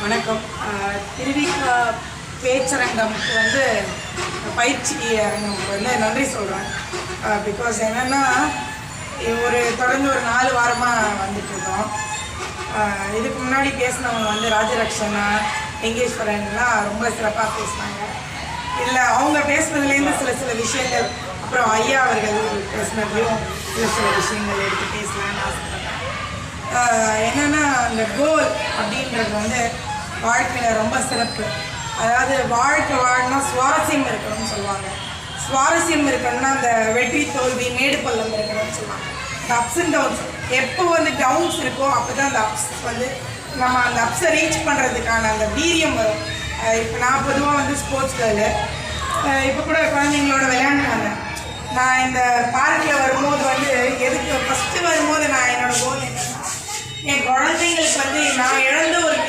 வணக்கம். ஆஹ் திருவிக்கா பேச்சரங்கம்க்கு வந்து பயிற்சி அரங்கம்க்கு வந்து நன்றி சொல்கிறேன் பிகாஸ் என்னென்னா ஒரு தொடர்ந்து ஒரு நாலு வாரமாக வந்துட்டு இருக்கோம். ஆஹ் இதுக்கு முன்னாடி பேசினவங்க வந்து ராஜலக்ஷனா லிங்கேஸ்வரன்லாம் ரொம்ப சிறப்பாக பேசினாங்க. இல்லை அவங்க பேசுனதுலேருந்து சில சில விஷயங்கள் அப்புறம் ஐயா அவர்கள் பேசுனதுலையும் சில சில விஷயங்கள் எடுத்து பேசலான்னு ஆசைப்படுறேன். அந்த கோல் அப்படின்றது வந்து வாழ்க்கையில் ரொம்ப சிறப்பு. அதாவது வாழ்க்கை வாழணும் சுவாரஸ்யம் இருக்கணும்னு சொல்லுவாங்க. சுவாரஸ்யம் இருக்கணும்னா அந்த வெற்றி தோல்வி மேடு பள்ளம் இருக்கணும்னு சொல்லுவாங்க. இந்த அப்ஸ் அண்ட் டவுன்ஸ் எப்போ வந்து டவுன்ஸ் இருக்கோ அப்போ தான் அந்த அப்ஸ் வந்து நம்ம அந்த அப்ஸை ரீச் பண்ணுறதுக்கான அந்த வீரியம் வரும். இப்போ நான் பொதுவாக வந்து ஸ்போர்ட்ஸ் கேர்ளு இப்போ கூட குழந்தைங்களோட விளையாண்டுனாங்க நான் இந்த பார்க்கில் வரும்போது வந்து வந்து நான் இழந்த